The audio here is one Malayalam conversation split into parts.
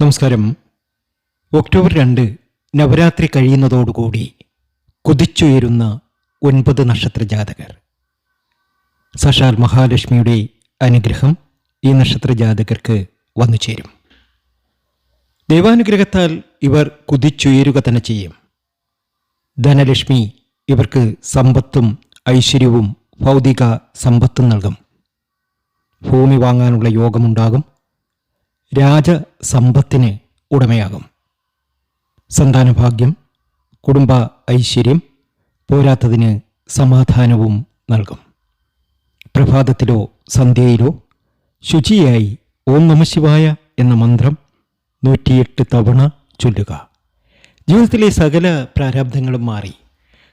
നമസ്കാരം. ഒക്ടോബർ രണ്ട് നവരാത്രി കഴിയുന്നതോടുകൂടി കുതിച്ചുയരുന്ന ഒൻപത് നക്ഷത്ര ജാതകർ. സഷാൽ മഹാലക്ഷ്മിയുടെ അനുഗ്രഹം ഈ നക്ഷത്ര ജാതകർക്ക് വന്നു ചേരും. ദൈവാനുഗ്രഹത്താൽ ഇവർ കുതിച്ചുയരുക തന്നെ ചെയ്യും. ധനലക്ഷ്മി ഇവർക്ക് സമ്പത്തും ഐശ്വര്യവും ഭൗതിക സമ്പത്തും നൽകും. ഭൂമി വാങ്ങാനുള്ള യോഗമുണ്ടാകും. രാജസമ്പത്തിന് ഉടമയാകും. സന്താനഭാഗ്യം കുടുംബ ഐശ്വര്യം പോരാത്തതിന് സമാധാനവും നൽകും. പ്രഭാതത്തിലോ സന്ധ്യയിലോ ശുചിയായി ഓം നമശിവായ എന്ന മന്ത്രം നൂറ്റിയെട്ട് തവണ ചൊല്ലുക. ജീവിതത്തിലെ സകല പ്രാരാബ്ധങ്ങളും മാറി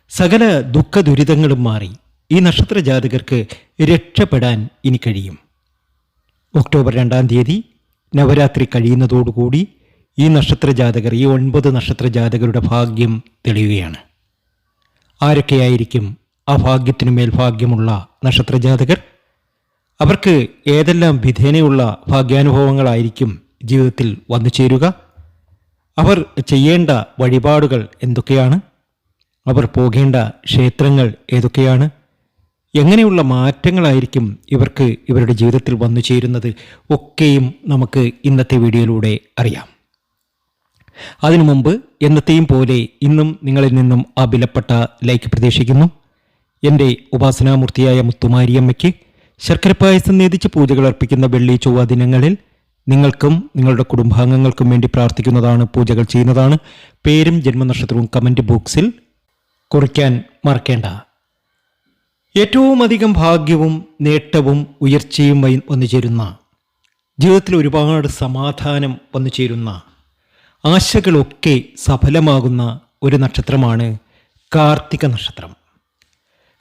സകല ദുഃഖ ദുരിതങ്ങളും മാറി ഈ നക്ഷത്ര ജാതകർക്ക് രക്ഷപ്പെടാൻ ഇനി കഴിയും. ഒക്ടോബർ രണ്ടാം തീയതി നവരാത്രി കഴിയുന്നതോടുകൂടി ഈ നക്ഷത്ര ജാതകർ ഈ ഒൻപത് നക്ഷത്ര ജാതകരുടെ ഭാഗ്യം തെളിയുകയാണ്. ആരൊക്കെയായിരിക്കും ആ ഭാഗ്യത്തിനു മേൽ ഭാഗ്യമുള്ള നക്ഷത്ര ജാതകർ അവർക്ക് ഏതെല്ലാം വിധേനയുള്ള ഭാഗ്യാനുഭവങ്ങളായിരിക്കും ജീവിതത്തിൽ വന്നു ചേരുക? അവർ ചെയ്യേണ്ട വഴിപാടുകൾ എന്തൊക്കെയാണ്? അവർ പോകേണ്ട ക്ഷേത്രങ്ങൾ ഏതൊക്കെയാണ്? എങ്ങനെയുള്ള മാറ്റങ്ങളായിരിക്കും ഇവർക്ക് ഇവരുടെ ജീവിതത്തിൽ വന്നു ചേരുന്നത് ഒക്കെയും നമുക്ക് ഇന്നത്തെ വീഡിയോയിലൂടെ അറിയാം. അതിനു മുമ്പ് എന്നത്തെയും പോലെ ഇന്നും നിങ്ങളിൽ നിന്നും ആ വിലപ്പെട്ട ലൈക്ക് പ്രതീക്ഷിക്കുന്നു. എന്റെ ഉപാസനാമൂർത്തിയായ മുത്തുമാരിയമ്മയ്ക്ക് ശർക്കര പായസം നേതിച്ച് പൂജകൾ അർപ്പിക്കുന്ന വെള്ളി ചൊവ്വ ദിനങ്ങളിൽ നിങ്ങൾക്കും നിങ്ങളുടെ കുടുംബാംഗങ്ങൾക്കും വേണ്ടി പ്രാർത്ഥിക്കുന്നതാണ് പൂജകൾ ചെയ്യുന്നതാണ്. പേരും ജന്മനക്ഷത്രവും കമന്റ് ബോക്സിൽ കുറിക്കാൻ മറക്കേണ്ട. ഏറ്റവും അധികം ഭാഗ്യവും നേട്ടവും ഉയർച്ചയും വന്നു ചേരുന്ന ജീവിതത്തിൽ ഒരുപാട് സമാധാനം വന്നു ചേരുന്ന ആശകളൊക്കെ സഫലമാകുന്ന ഒരു നക്ഷത്രമാണ് കാർത്തിക നക്ഷത്രം.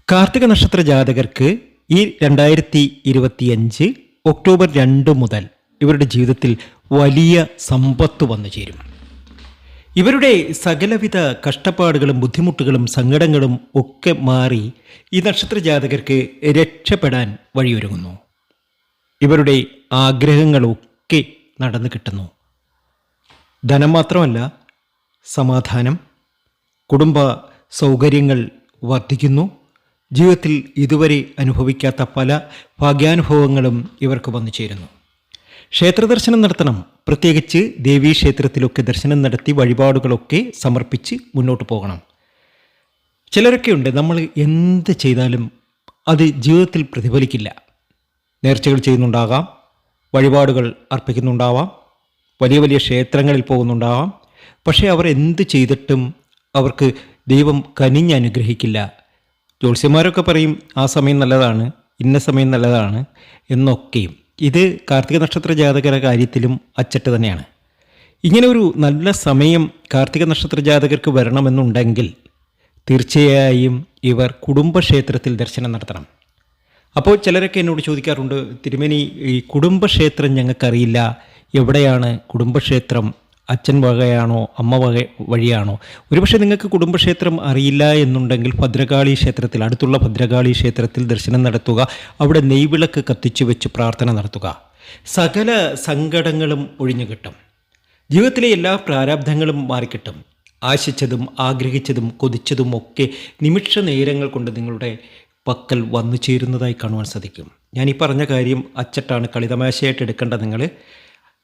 കാർത്തിക നക്ഷത്ര ജാതകർക്ക് ഈ രണ്ടായിരത്തി ഇരുപത്തിയഞ്ച് ഒക്ടോബർ രണ്ട് മുതൽ ഇവരുടെ ജീവിതത്തിൽ വലിയ സമ്പത്ത് വന്നു ചേരും ഇവരുടെ സകലവിധ കഷ്ടപ്പാടുകളും ബുദ്ധിമുട്ടുകളും സങ്കടങ്ങളും ഒക്കെ മാറി ഈ നക്ഷത്ര ജാതകർക്ക് രക്ഷപ്പെടാൻ വഴിയൊരുങ്ങുന്നു. ഇവരുടെ ആഗ്രഹങ്ങളൊക്കെ നടന്നു കിട്ടുന്നു. ധനം മാത്രമല്ല സമാധാനം കുടുംബ സൗകര്യങ്ങൾ വർദ്ധിക്കുന്നു. ജീവിതത്തിൽ ഇതുവരെ അനുഭവിക്കാത്ത പല ഭാഗ്യാനുഭവങ്ങളും ഇവർക്ക് വന്നു ചേരുന്നു. ക്ഷേത്ര ദർശനം നടത്തണം. പ്രത്യേകിച്ച് ദേവീ ക്ഷേത്രത്തിലൊക്കെ ദർശനം നടത്തി വഴിപാടുകളൊക്കെ സമർപ്പിച്ച് മുന്നോട്ട് പോകണം. ചിലരൊക്കെ ഉണ്ട് നമ്മൾ എന്ത് ചെയ്താലും അത് ജീവിതത്തിൽ പ്രതിഫലിക്കില്ല. നേർച്ചകൾ ചെയ്യുന്നുണ്ടാകാം വഴിപാടുകൾ അർപ്പിക്കുന്നുണ്ടാവാം വലിയ വലിയ ക്ഷേത്രങ്ങളിൽ പോകുന്നുണ്ടാവാം. പക്ഷേ അവർ എന്ത് ചെയ്തിട്ടും അവർക്ക് ദൈവം കനിഞ്ഞ് അനുഗ്രഹിക്കില്ല. ജ്യോത്സ്യന്മാരൊക്കെ പറയും ആ സമയം നല്ലതാണ് ഇന്ന സമയം നല്ലതാണ് എന്നൊക്കെയും. ഇത് കാർത്തിക നക്ഷത്ര ജാതകരുടെ കാര്യത്തിലും അച്ചട്ട് തന്നെയാണ്. ഇങ്ങനെ ഒരു നല്ല സമയം കാർത്തിക നക്ഷത്ര ജാതകർക്ക് വരണമെന്നുണ്ടെങ്കിൽ തീർച്ചയായും ഇവർ കുടുംബക്ഷേത്രത്തിൽ ദർശനം നടത്തണം. അപ്പോൾ ചിലരൊക്കെ എന്നോട് ചോദിക്കാറുണ്ട് തിരുമേനി ഈ കുടുംബക്ഷേത്രം ഞങ്ങൾക്കറിയില്ല എവിടെയാണ് കുടുംബക്ഷേത്രം? അച്ഛൻ വകയാണോ അമ്മ വക വഴിയാണോ? ഒരുപക്ഷെ നിങ്ങൾക്ക് കുടുംബക്ഷേത്രം അറിയില്ല എന്നുണ്ടെങ്കിൽ ഭദ്രകാളി ക്ഷേത്രത്തിൽ അടുത്തുള്ള ഭദ്രകാളി ക്ഷേത്രത്തിൽ ദർശനം നടത്തുക അവിടെ നെയ്വിളക്ക് കത്തിച്ചു വെച്ച് പ്രാർത്ഥന നടത്തുക. സകല സങ്കടങ്ങളും ഒഴിഞ്ഞു കിട്ടും. ജീവിതത്തിലെ എല്ലാ പ്രാരാബ്ധങ്ങളും മാറിക്കിട്ടും. ആശിച്ചതും ആഗ്രഹിച്ചതും കൊതിച്ചതും ഒക്കെ നിമിഷ നേരങ്ങൾ കൊണ്ട് നിങ്ങളുടെ പക്കൽ വന്നു ചേരുന്നതായി കാണുവാൻ സാധിക്കും. ഞാൻ ഈ പറഞ്ഞ കാര്യം അച്ചട്ടാണ് കളിതമാശയായിട്ട് എടുക്കേണ്ട നിങ്ങൾ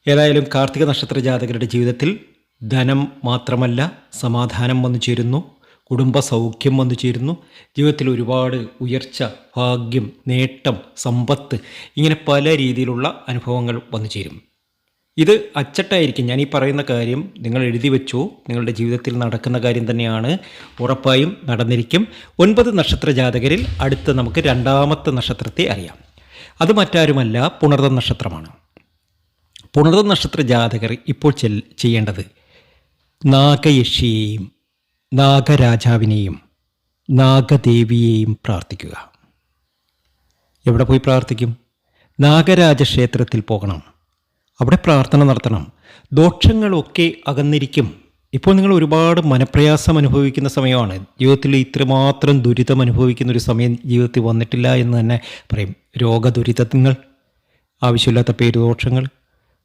ഏതായാലും കാർത്തിക നക്ഷത്ര ജാതകരുടെ ജീവിതത്തിൽ ധനം മാത്രമല്ല സമാധാനം വന്നു ചേരുന്നു കുടുംബ സൗഖ്യം വന്നു ചേരുന്നു ജീവിതത്തിൽ ഒരുപാട് ഉയർച്ച ഭാഗ്യം നേട്ടം സമ്പത്ത് ഇങ്ങനെ പല രീതിയിലുള്ള അനുഭവങ്ങൾ വന്നു ചേരും. ഇത് അച്ചട്ടായിരിക്കും. ഞാൻ ഈ പറയുന്ന കാര്യം നിങ്ങൾ എഴുതി വെച്ചോ നിങ്ങളുടെ ജീവിതത്തിൽ നടക്കുന്ന കാര്യം തന്നെയാണ് ഉറപ്പായും നടന്നിരിക്കും. ഒൻപത് നക്ഷത്ര ജാതകരിൽ അടുത്ത് നമുക്ക് രണ്ടാമത്തെ നക്ഷത്രത്തെ അറിയാം. അത് മറ്റാരുമല്ല പുണർദ നക്ഷത്രമാണ്. പുണർദ നക്ഷത്ര ജാതകർ ഇപ്പോൾ ചെൽ ചെയ്യേണ്ടത് നാഗയക്ഷിയെയും നാഗരാജാവിനെയും നാഗദേവിയെയും പ്രാർത്ഥിക്കുക. എവിടെ പോയി പ്രാർത്ഥിക്കും? നാഗരാജ ക്ഷേത്രത്തിൽ പോകണം. അവിടെ പ്രാർത്ഥന നടത്തണം. ദോഷങ്ങളൊക്കെ അകന്നിരിക്കും. ഇപ്പോൾ നിങ്ങൾ ഒരുപാട് മനപ്രയാസം അനുഭവിക്കുന്ന സമയമാണ്. ജീവിതത്തിൽ ഇത്രമാത്രം ദുരിതം അനുഭവിക്കുന്ന ഒരു സമയം ജീവിതത്തിൽ വന്നിട്ടില്ല എന്ന് തന്നെ പറയും. രോഗദുരിതങ്ങൾ ആവശ്യമില്ലാത്ത പേരുദോഷങ്ങൾ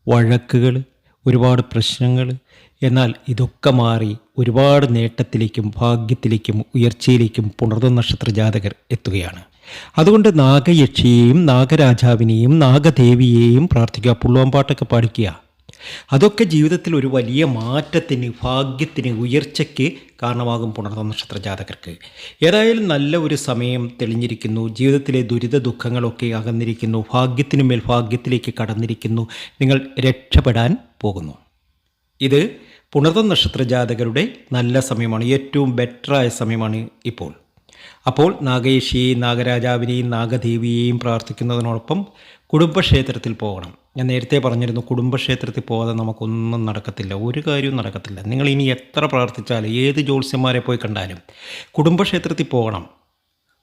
വഴക്കുകൾ ഒരുപാട് പ്രശ്നങ്ങൾ എന്നാൽ ഇതൊക്കെ മാറി ഒരുപാട് നേട്ടത്തിലേക്കും ഭാഗ്യത്തിലേക്കും ഉയർച്ചയിലേക്കും പുണർന്ന നക്ഷത്ര ജാതകർ എത്തുകയാണ്. അതുകൊണ്ട് നാഗയക്ഷിയെയും നാഗരാജാവിനെയും നാഗദേവിയെയും പ്രാർത്ഥിക്കുക പുള്ളുവമ്പാട്ടൊക്കെ പാടിക്കുക. അതൊക്കെ ജീവിതത്തിൽ ഒരു വലിയ മാറ്റത്തിന് ഭാഗ്യത്തിന് ഉയർച്ചയ്ക്ക് കാരണമാകും പുണർന്ന നക്ഷത്ര ജാതകർക്ക് ഏതായാലും നല്ല ഒരു സമയം തെളിഞ്ഞിരിക്കുന്നു. ജീവിതത്തിലെ ദുരിത ദുഃഖങ്ങളൊക്കെ അകന്നിരിക്കുന്നു. ഭാഗ്യത്തിനു മേൽ ഭാഗ്യത്തിലേക്ക് കടന്നിരിക്കുന്നു. നിങ്ങൾ രക്ഷപ്പെടാൻ പോകുന്നു. ഇത് പുണർന്ന നക്ഷത്ര ജാതകരുടെ നല്ല സമയമാണ്. ഏറ്റവും ബെറ്ററായ സമയമാണ് ഇപ്പോൾ. അപ്പോൾ നാഗേഷിയെയും നാഗരാജാവിനെയും നാഗദേവിയെയും പ്രാർത്ഥിക്കുന്നതിനോടൊപ്പം കുടുംബക്ഷേത്രത്തിൽ പോകണം. ഞാൻ നേരത്തെ പറഞ്ഞിരുന്നു കുടുംബക്ഷേത്രത്തിൽ പോകാതെ നമുക്കൊന്നും നടക്കത്തില്ല ഒരു കാര്യവും നടക്കത്തില്ല. നിങ്ങൾ ഇനി എത്ര പ്രാർത്ഥിച്ചാലും ഏത് ജ്യോത്സ്യന്മാരെ പോയി കണ്ടാലും കുടുംബക്ഷേത്രത്തിൽ പോകണം.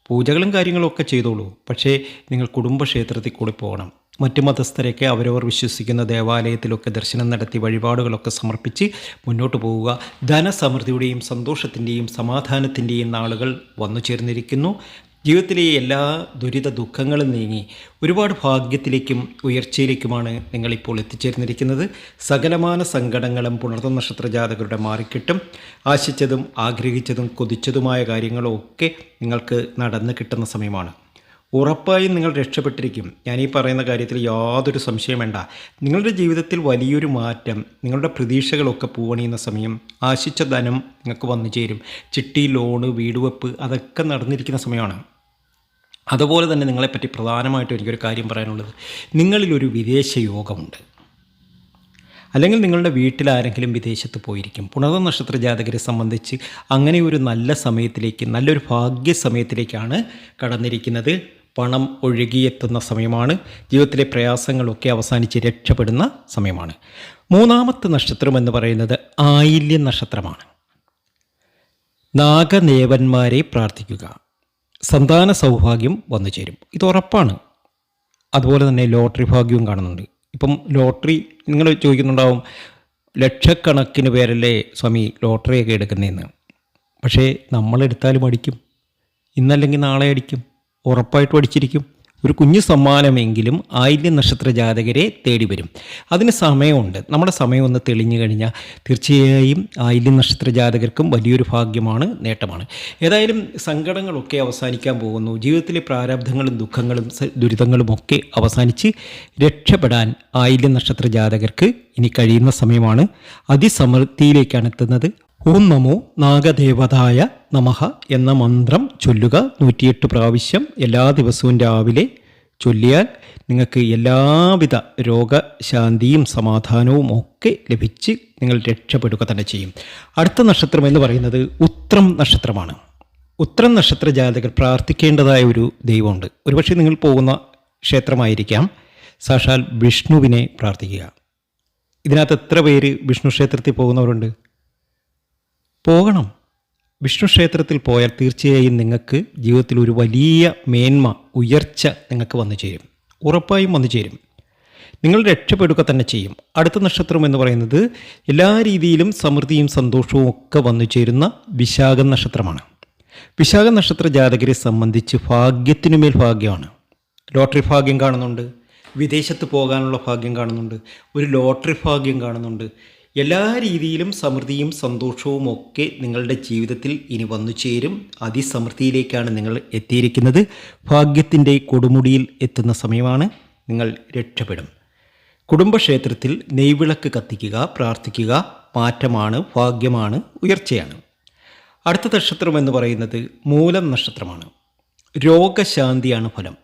പൂജകളും കാര്യങ്ങളും ഒക്കെ ചെയ്തോളൂ പക്ഷേ നിങ്ങൾ കുടുംബക്ഷേത്രത്തിൽ കൂടി പോകണം. മറ്റു മതസ്ഥരൊക്കെ അവരവർ വിശ്വസിക്കുന്ന ദേവാലയത്തിലൊക്കെ ദർശനം നടത്തി വഴിപാടുകളൊക്കെ സമർപ്പിച്ച് മുന്നോട്ട് പോവുക. ധനസമൃദ്ധിയുടെയും സന്തോഷത്തിന്റെയും സമാധാനത്തിന്റെയും നാളുകൾ വന്നു ചേർന്നിരിക്കുന്നു. ജീവിതത്തിലെ എല്ലാ ദുരിത ദുഃഖങ്ങളും നീങ്ങി ഒരുപാട് ഭാഗ്യത്തിലേക്കും ഉയർച്ചയിലേക്കുമാണ് നിങ്ങളിപ്പോൾ എത്തിച്ചേർന്നിരിക്കുന്നത്. സകലമാന സങ്കടങ്ങളും പുണർന്ന നക്ഷത്ര ജാതകരുടെ മാറിക്കിട്ടും ആശിച്ചതും ആഗ്രഹിച്ചതും കൊതിച്ചതുമായ കാര്യങ്ങളൊക്കെ നിങ്ങൾക്ക് നടന്നു കിട്ടുന്ന സമയമാണ്. ഉറപ്പായും നിങ്ങൾ രക്ഷപ്പെട്ടിരിക്കും. ഞാൻ ഈ പറയുന്ന കാര്യത്തിൽ യാതൊരു സംശയം വേണ്ട. നിങ്ങളുടെ ജീവിതത്തിൽ വലിയൊരു മാറ്റം നിങ്ങളുടെ പ്രതീക്ഷകളൊക്കെ പൂവണിയുന്ന സമയം ആശിച്ച ധനം നിങ്ങൾക്ക് വന്നു ചേരും. ചിട്ടി ലോണ് വീടുവെപ്പ് അതൊക്കെ നടന്നിരിക്കുന്ന സമയമാണ്. അതുപോലെ തന്നെ നിങ്ങളെപ്പറ്റി പ്രധാനമായിട്ടും എനിക്കൊരു കാര്യം പറയാനുള്ളത്. നിങ്ങളിലൊരു വിദേശ യോഗമുണ്ട്. അല്ലെങ്കിൽ നിങ്ങളുടെ വീട്ടിൽ ആരെങ്കിലും വിദേശത്ത് പോയിരിക്കും. പുണർന്ന നക്ഷത്ര ജാതകരെ സംബന്ധിച്ച് അങ്ങനെ ഒരു നല്ല സമയത്തിലേക്ക് നല്ലൊരു ഭാഗ്യ സമയത്തിലേക്കാണ് കടന്നിരിക്കുന്നത്. പണം ഒഴുകിയെത്തുന്ന സമയമാണ്. ജീവിതത്തിലെ പ്രയാസങ്ങളൊക്കെ അവസാനിച്ച് രക്ഷപ്പെടുന്ന സമയമാണ്. മൂന്നാമത്തെ നക്ഷത്രം എന്ന് പറയുന്നത് ആയില്യ നക്ഷത്രമാണ്. നാഗനേവന്മാരെ പ്രാർത്ഥിക്കുക. സന്താന സൗഭാഗ്യം വന്നു ചേരും. ഇത് ഉറപ്പാണ്. അതുപോലെ തന്നെ ലോട്ടറി ഭാഗ്യവും കാണുന്നുണ്ട്. ഇപ്പം ലോട്ടറി നിങ്ങൾ ചോദിക്കുന്നുണ്ടാവും ലക്ഷക്കണക്കിന് പേരല്ലേ സ്വാമി ലോട്ടറിയൊക്കെ എടുക്കുന്നതെന്ന്. പക്ഷേ നമ്മളെടുത്താലും അടിക്കും. ഇന്നല്ലെങ്കിൽ നാളെ അടിക്കും. ഉറപ്പായിട്ടും അടിച്ചിരിക്കും ഒരു കുഞ്ഞു സമ്മാനമെങ്കിലും ആയില്യ നക്ഷത്ര ജാതകരെ തേടി വരും അതിന് സമയമുണ്ട്. നമ്മുടെ സമയം ഒന്ന് തെളിഞ്ഞു കഴിഞ്ഞാൽ തീർച്ചയായും ആയില്യ നക്ഷത്ര ജാതകർക്കും വലിയൊരു ഭാഗ്യമാണ് നേട്ടമാണ്. ഏതായാലും സങ്കടങ്ങളൊക്കെ അവസാനിക്കാൻ പോകുന്നു. ജീവിതത്തിലെ പ്രാരാബ്ധങ്ങളും ദുഃഖങ്ങളും ദുരിതങ്ങളും ഒക്കെ അവസാനിച്ച് രക്ഷപ്പെടാൻ ആയില്യ നക്ഷത്ര ജാതകർക്ക് ഇനി കഴിയുന്ന സമയമാണ്. അതിസമൃദ്ധിയിലേക്കാണ് എത്തുന്നത്. ഓം നമോ നാഗദേവതായ നമഃ എന്ന മന്ത്രം ചൊല്ലുക. നൂറ്റിയെട്ട് പ്രാവശ്യം എല്ലാ ദിവസവും രാവിലെ ചൊല്ലിയാൽ നിങ്ങൾക്ക് എല്ലാവിധ രോഗശാന്തിയും സമാധാനവും ഒക്കെ ലഭിച്ച് നിങ്ങൾ രക്ഷപ്പെടുക തന്നെ ചെയ്യും. അടുത്ത നക്ഷത്രം എന്ന് പറയുന്നത് ഉത്രം നക്ഷത്രമാണ്. ഉത്രം നക്ഷത്ര ജാതകർ പ്രാർത്ഥിക്കേണ്ടതായ ഒരു ദൈവമുണ്ട്. ഒരുപക്ഷെ നിങ്ങൾ പോകുന്ന ക്ഷേത്രമായിരിക്കാം. സാക്ഷാൽ വിഷ്ണുവിനെ പ്രാർത്ഥിക്കുക. ഇതിനകത്ത് എത്ര പേര് വിഷ്ണു ക്ഷേത്രത്തിൽ പോകുന്നവരുണ്ട്? പോകണം. വിഷ്ണു ക്ഷേത്രത്തിൽ പോയാൽ തീർച്ചയായും നിങ്ങൾക്ക് ജീവിതത്തിൽ ഒരു വലിയ മേന്മ ഉയർച്ച നിങ്ങൾക്ക് വന്നു ചേരും. ഉറപ്പായും വന്നു ചേരും. നിങ്ങൾ രക്ഷപ്പെടുക തന്നെ ചെയ്യും. അടുത്ത നക്ഷത്രം എന്ന് പറയുന്നത് എല്ലാ രീതിയിലും സമൃദ്ധിയും സന്തോഷവും ഒക്കെ വന്നു ചേരുന്ന വിശാഖ നക്ഷത്രമാണ്. വിശാഖ നക്ഷത്ര ജാതകരെ സംബന്ധിച്ച് ഭാഗ്യത്തിനുമേൽ ഭാഗ്യമാണ്. ലോട്ടറി ഭാഗ്യം കാണുന്നുണ്ട്. വിദേശത്ത് പോകാനുള്ള ഭാഗ്യം കാണുന്നുണ്ട്. ഒരു ലോട്ടറി ഭാഗ്യം കാണുന്നുണ്ട്. എല്ലാ രീതിയിലും സമൃദ്ധിയും സന്തോഷവും ഒക്കെ നിങ്ങളുടെ ജീവിതത്തിൽ ഇനി വന്നു ചേരും. അതിസമൃദ്ധിയിലേക്കാണ് നിങ്ങൾ എത്തിയിരിക്കുന്നത്. ഭാഗ്യത്തിന്റെ കൊടുമുടിയിൽ എത്തുന്ന സമയമാണ്. നിങ്ങൾ രക്ഷപ്പെടും. കുടുംബക്ഷേത്രത്തിൽ നെയ്വിളക്ക് കത്തിക്കുക പ്രാർത്ഥിക്കുക. മാറ്റമാണ് ഭാഗ്യമാണ് ഉയർച്ചയാണ്. അടുത്ത നക്ഷത്രം എന്ന് പറയുന്നത് മൂലം നക്ഷത്രമാണ്. രോഗശാന്തിയാണ് ഫലം.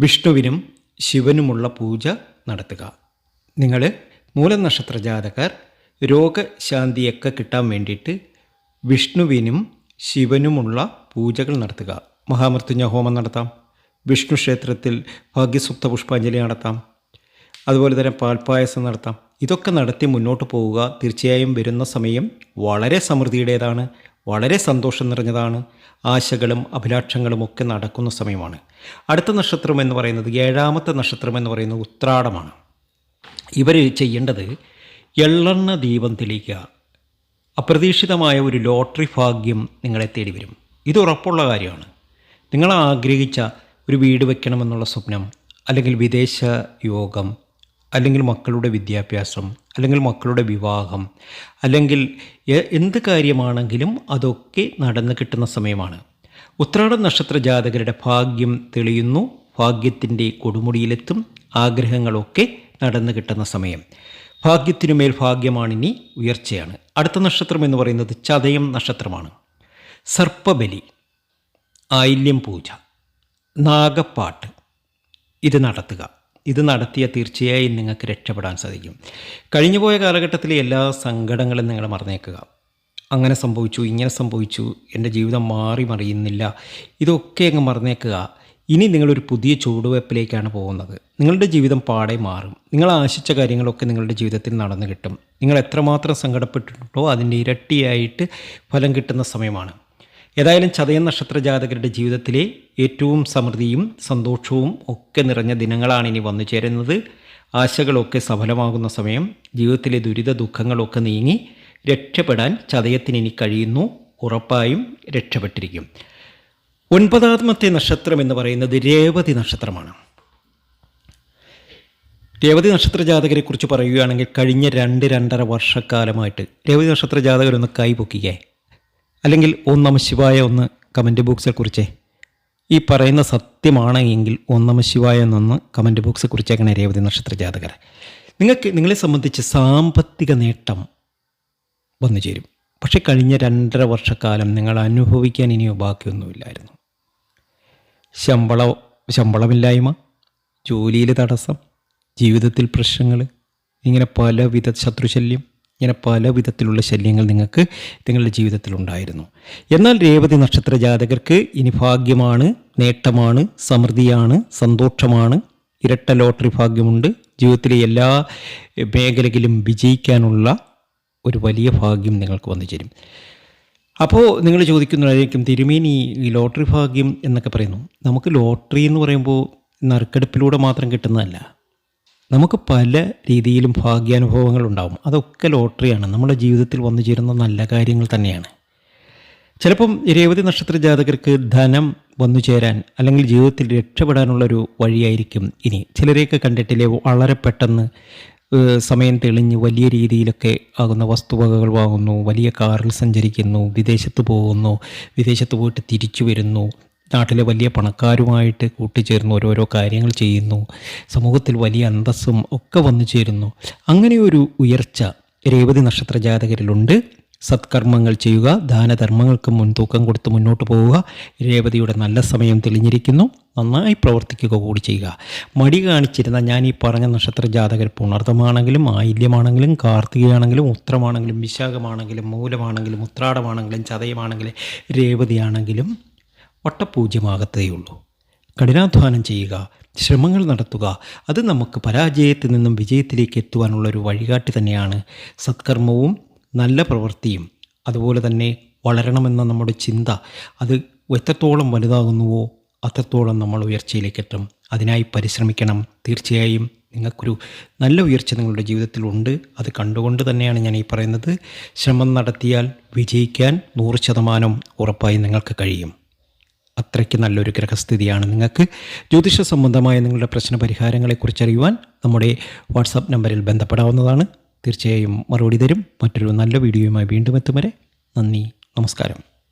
വിഷ്ണുവിനും ശിവനുമുള്ള പൂജ നടത്തുക. നിങ്ങൾ മൂലം നക്ഷത്ര ജാതകർ രോഗശാന്തിയൊക്കെ കിട്ടാൻ വേണ്ടിയിട്ട് വിഷ്ണുവിനും ശിവനുമുള്ള പൂജകൾ നടത്തുക. മഹാമൃത്യുഞ്ജ ഹോമം നടത്താം. വിഷ്ണു ക്ഷേത്രത്തിൽ ഭാഗ്യസുപ്ത പുഷ്പാഞ്ജലി നടത്താം. അതുപോലെ തന്നെ പാൽപ്പായസം നടത്താം. ഇതൊക്കെ നടത്തി മുന്നോട്ട് പോവുക. തീർച്ചയായും വരുന്ന സമയം വളരെ സമൃദ്ധിയുടേതാണ്. വളരെ സന്തോഷം നിറഞ്ഞതാണ്. ആശകളും അഭിലാഷങ്ങളും ഒക്കെ നടക്കുന്ന സമയമാണ്. അടുത്ത നക്ഷത്രം എന്ന് പറയുന്നത് ഏഴാമത്തെ നക്ഷത്രം എന്ന് പറയുന്നത് ഉത്രാടമാണ്. ഇവർ ചെയ്യേണ്ടത് എള്ളെണ്ണ ദീപം തെളിയിക്കുക. അപ്രതീക്ഷിതമായ ഒരു ലോട്ടറി ഭാഗ്യം നിങ്ങളെ തേടി വരും ഇത് ഉറപ്പുള്ള കാര്യമാണ്. നിങ്ങൾ ആഗ്രഹിച്ച ഒരു വീട് വെക്കണമെന്നുള്ള സ്വപ്നം അല്ലെങ്കിൽ വിദേശ യോഗം അല്ലെങ്കിൽ മക്കളുടെ വിദ്യാഭ്യാസം അല്ലെങ്കിൽ മക്കളുടെ വിവാഹം അല്ലെങ്കിൽ എന്ത് കാര്യമാണെങ്കിലും അതൊക്കെ നടന്നു കിട്ടുന്ന സമയമാണ്. ഉത്രാടം നക്ഷത്ര ജാതകരുടെ ഭാഗ്യം തെളിയുന്നു. ഭാഗ്യത്തിന്റെ കൊടുമുടിയിലെത്തും. ആഗ്രഹങ്ങളൊക്കെ നടന്നു കിട്ടുന്ന സമയം. ഭാഗ്യത്തിനുമേൽ ഭാഗ്യമാണിനി ഉയർച്ചയാണ്. അടുത്ത നക്ഷത്രം എന്ന് പറയുന്നത് ചതയം നക്ഷത്രമാണ്. സർപ്പബലി ആയില്യം പൂജ നാഗപ്പാട്ട്. ഇത് നടത്തുക. ഇത് നടത്തിയ തീർച്ചയായും നിങ്ങൾക്ക് രക്ഷപ്പെടാൻ സാധിക്കും. കഴിഞ്ഞുപോയ കാലഘട്ടത്തിലെ എല്ലാ സങ്കടങ്ങളും നിങ്ങൾ മറന്നേക്കുക. അങ്ങനെ സംഭവിച്ചു ഇങ്ങനെ സംഭവിച്ചു എന്റെ ജീവിതം മാറി മറിയുന്നില്ല. ഇതൊക്കെ അങ്ങ് മറന്നേക്കുക. ഇനി നിങ്ങളൊരു പുതിയ ചുവടുവയ്പ്പിലേക്കാണ് പോകുന്നത്. നിങ്ങളുടെ ജീവിതം പാടെ മാറും. നിങ്ങൾ ആശിച്ച കാര്യങ്ങളൊക്കെ നിങ്ങളുടെ ജീവിതത്തിൽ നടന്നു കിട്ടും. നിങ്ങൾ എത്രമാത്രം സങ്കടപ്പെട്ടിട്ടുണ്ടോ അതിന്റെ ഇരട്ടിയായിട്ട് ഫലം കിട്ടുന്ന സമയമാണ്. ഏതായാലും ചതയ നക്ഷത്ര ജാതകരുടെ ജീവിതത്തിലെ ഏറ്റവും സമൃദ്ധിയും സന്തോഷവും ഒക്കെ നിറഞ്ഞ ദിനങ്ങളാണ് ഇനി വന്നു ചേരുന്നത്. ആശകളൊക്കെ സഫലമാകുന്ന സമയം ജീവിതത്തിലെ ദുരിത ദുഃഖങ്ങളൊക്കെ നീങ്ങി രക്ഷപ്പെടാൻ ചതയത്തിന് ഇനി കഴിയുന്നു. ഉറപ്പായും രക്ഷപ്പെട്ടിരിക്കും. ഒൻപതാമത്തെ നക്ഷത്രം എന്ന് പറയുന്നത് രേവതി നക്ഷത്രമാണ്. രേവതി നക്ഷത്ര ജാതകരെ കുറിച്ച് പറയുകയാണെങ്കിൽ കഴിഞ്ഞ രണ്ട് രണ്ടര വർഷക്കാലമായിട്ട് രേവതി നക്ഷത്ര ജാതകരൊന്ന് കൈപൊക്കിക്കേ അല്ലെങ്കിൽ ഓം നമ ശിവായ ഒന്ന് കമന്റ് കുറിച്ച്. ഈ പറയുന്ന സത്യമാണ് എങ്കിൽ ഓം നമ ശിവായ എന്നൊന്ന് കമന്റ് കുറിച്ചേക്കണ രേവതി നക്ഷത്ര ജാതകർ നിങ്ങൾക്ക് നിങ്ങളെ സംബന്ധിച്ച് സാമ്പത്തിക നേട്ടം വന്നു ചേരും പക്ഷേ കഴിഞ്ഞ രണ്ടര വർഷക്കാലം നിങ്ങൾ അനുഭവിക്കാൻ ഇനിയോ ബാക്കിയൊന്നുമില്ലായിരുന്നു. ശമ്പള ശമ്പളമില്ലായ്മ ജോലിയിൽ തടസ്സം ജീവിതത്തിൽ പ്രശ്നങ്ങൾ ഇങ്ങനെ പലവിധ ശത്രുശല്യം ഇങ്ങനെ പല വിധത്തിലുള്ള ശല്യങ്ങൾ നിങ്ങൾക്ക് നിങ്ങളുടെ ജീവിതത്തിൽ ഉണ്ടായിരുന്നു. എന്നാൽ രേവതി നക്ഷത്ര ജാതകർക്ക് ഇനി ഭാഗ്യമാണ് നേട്ടമാണ് സമൃദ്ധിയാണ് സന്തോഷമാണ് ഇരട്ട ലോട്ടറി ഭാഗ്യമുണ്ട്. ജീവിതത്തിലെ എല്ലാ മേഖലയിലും വിജയിക്കാനുള്ള ഒരു വലിയ ഭാഗ്യം നിങ്ങൾക്ക് വന്നു ചേരും. അപ്പോൾ നിങ്ങൾ ചോദിക്കുന്നതായിരിക്കും തിരുമേനി ഈ ലോട്ടറി ഭാഗ്യം എന്നൊക്കെ പറയുന്നു. നമുക്ക് ലോട്ടറി എന്ന് പറയുമ്പോൾ നറുക്കെടുപ്പിലൂടെ മാത്രം കിട്ടുന്നതല്ല. നമുക്ക് പല രീതിയിലും ഭാഗ്യാനുഭവങ്ങൾ ഉണ്ടാവും. അതൊക്കെ ലോട്ടറിയാണ്. നമ്മുടെ ജീവിതത്തിൽ വന്നു ചേരുന്ന നല്ല കാര്യങ്ങൾ തന്നെയാണ്. ചിലപ്പം രേവതി നക്ഷത്ര ജാതകർക്ക് ധനം വന്നു ചേരാൻ അല്ലെങ്കിൽ ജീവിതത്തിൽ രക്ഷപ്പെടാനുള്ളൊരു വഴിയായിരിക്കും ഇനി. ചിലരെയൊക്കെ കണ്ടിട്ടില്ലേ വളരെ പെട്ടെന്ന് സമയം തെളിഞ്ഞ് വലിയ രീതിയിലൊക്കെ ആകുന്ന വസ്തുവകകൾ വാങ്ങുന്നു വലിയ കാറിൽ സഞ്ചരിക്കുന്നു വിദേശത്ത് പോകുന്നു വിദേശത്ത് പോയിട്ട് തിരിച്ചു വരുന്നു നാട്ടിലെ വലിയ പണക്കാരുമായിട്ട് കൂട്ടിച്ചേർന്ന് ഓരോരോ കാര്യങ്ങൾ ചെയ്യുന്നു സമൂഹത്തിൽ വലിയ അന്തസ്സും ഒക്കെ വന്നു ചേരുന്നു. അങ്ങനെയൊരു ഉയർച്ച രേവതി നക്ഷത്ര ജാതകരിലുണ്ട്. സത്കർമ്മങ്ങൾ ചെയ്യുക ദാനധർമ്മങ്ങൾക്ക് മുൻതൂക്കം കൊടുത്ത് മുന്നോട്ട് പോവുക. രേവതിയുടെ നല്ല സമയം തെളിഞ്ഞിരിക്കുന്നു. നന്നായി പ്രവർത്തിക്കുക കൂടി ചെയ്യുക. മടി കാണിച്ചിരുന്ന ഞാൻ ഈ പറഞ്ഞ നക്ഷത്ര ജാതകർ പുണർത്തമാണെങ്കിലും ആയില്യമാണെങ്കിലും കാർത്തികയാണെങ്കിലും ഉത്രമാണെങ്കിലും വിശാഖമാണെങ്കിലും മൂലമാണെങ്കിലും ഉത്രാടമാണെങ്കിലും ചതയമാണെങ്കിലും രേവതിയാണെങ്കിലും വട്ടപൂജ്യമാകത്തേയുള്ളൂ കഠിനാധ്വാനം ചെയ്യുക ശ്രമങ്ങൾ നടത്തുക അത് നമുക്ക് പരാജയത്തിൽ നിന്നും വിജയത്തിലേക്ക് എത്തുവാനുള്ള ഒരു വഴികാട്ടി തന്നെയാണ് സത്കർമ്മവും നല്ല പ്രവൃത്തിയും അതുപോലെ തന്നെ വളരണമെന്ന നമ്മുടെ ചിന്ത അത് എത്രത്തോളം വലുതാകുന്നുവോ അത്രത്തോളം നമ്മൾ ഉയർച്ചയിലേക്ക് എത്തും അതിനായി പരിശ്രമിക്കണം. തീർച്ചയായും നിങ്ങൾക്കൊരു നല്ല ഉയർച്ച നിങ്ങളുടെ ജീവിതത്തിലുണ്ട് അത് കണ്ടുകൊണ്ട് തന്നെയാണ് ഞാൻ ഈ പറയുന്നത്. ശ്രമം നടത്തിയാൽ വിജയിക്കാൻ നൂറ് ശതമാനം ഉറപ്പായി നിങ്ങൾക്ക് കഴിയും. അത്രയ്ക്ക് നല്ലൊരു ഗ്രഹസ്ഥിതിയാണ് നിങ്ങൾക്ക്. ജ്യോതിഷ സംബന്ധമായ നിങ്ങളുടെ പ്രശ്ന പരിഹാരങ്ങളെക്കുറിച്ച് അറിയുവാൻ നമ്മുടെ വാട്സാപ്പ് നമ്പറിൽ ബന്ധപ്പെടാവുന്നതാണ്. തീർച്ചയായും മറുപടി തരും. മറ്റൊരു നല്ല വീഡിയോയുമായി വീണ്ടും എത്തും വരെ നന്ദി നമസ്കാരം.